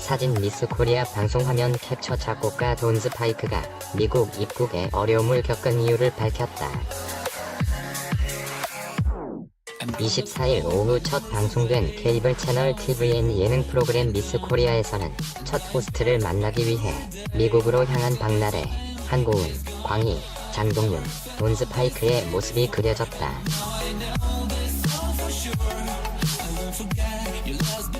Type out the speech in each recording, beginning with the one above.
사진 미스 코리아 방송 화면 캡처 작곡가 돈즈 파이크가 미국 입국에 어려움을 겪은 이유를 밝혔다. 24일 오후 첫 방송된 케이블 채널 TVN 예능 프로그램 미스 코리아에서는 첫 호스트를 만나기 위해 미국으로 향한 박나래, 한고은, 광희, 장동윤, 돈즈 파이크의 모습이 그려졌다.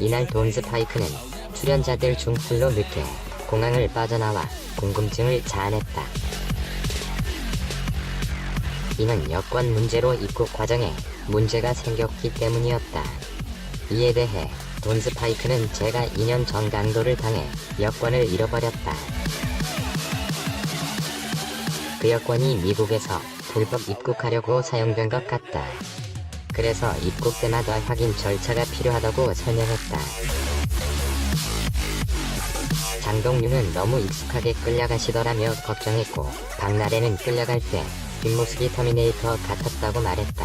이날 돈즈 파이크는 출연자들 중 홀로 늦게 공항을 빠져나와 궁금증을 자아냈다. 이는 여권 문제로 입국 과정에 문제가 생겼기 때문이었다. 이에 대해 돈스 파이크는 제가 2년 전 강도를 당해 여권을 잃어버렸다. 그 여권이 미국에서 불법 입국하려고 사용된 것 같다. 그래서 입국 때마다 확인 절차가 필요하다고 설명했다. 장동윤은 너무 익숙하게 끌려가시더라며 걱정했고 박나래는 끌려갈 때 뒷모습이 터미네이터 같았다고 말했다.